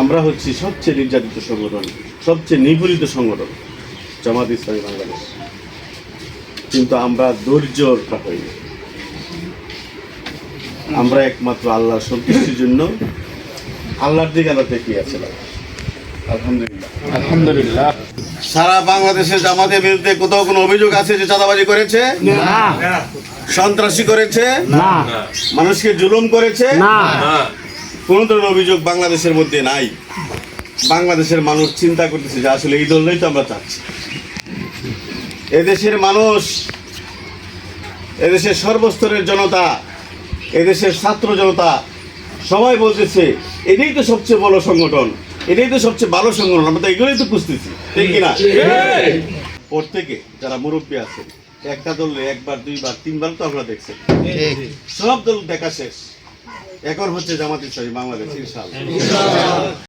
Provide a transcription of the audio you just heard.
আমরা হচ্ছি সবচেয়ে নির্যাতিত সংগঠন সবচেয়ে নিপীড়িত সংগঠন জামাত ইসলামী বাংলাদেশ। কিন্তু আমরা ধৈর্যটা হইনি আমরা একমাত্র আল্লাহর সন্তুষ্টির জন্য আল্লাহর দিকে আমরা তাকিয়ে আছিলাম আলহামদুলিল্লাহ। আলহামদুলিল্লাহ। সারা বাংলাদেশের জামাতের বিরুদ্ধে কোথাও কোনো অভিযোগ আছে যে চাঁদাবাজি করেছে? সন্ত্রাসী করেছে? মানুষকে জুলুম করেছে? কোনো ধরনের অভিযোগ বাংলাদেশের মধ্যে নাই। বাংলাদেশের মানুষ চিন্তা করতেছে যে আসলে এই দলটাই তো আমরা চাচ্ছি। এদেশের মানুষ এদেশের সর্বস্তরের জনতা এদেশের ছাত্র জনতা সবাই বলতেছে এটাই তো সবচেয়ে বড় সংগঠন এটাই তো সবচেয়ে ভালো সংগঠন আমরা তো এগুলোই তো খুঁজতেছি ঠিক কিনা? প্রত্যেকে যারা মুরব্বী আছেন একটা দলে একবার দুইবার তিনবার তো আমরা দেখছি সব দল দেখা শেষ। এখন হচ্ছে জামাত ইসলামী বাংলাদেশ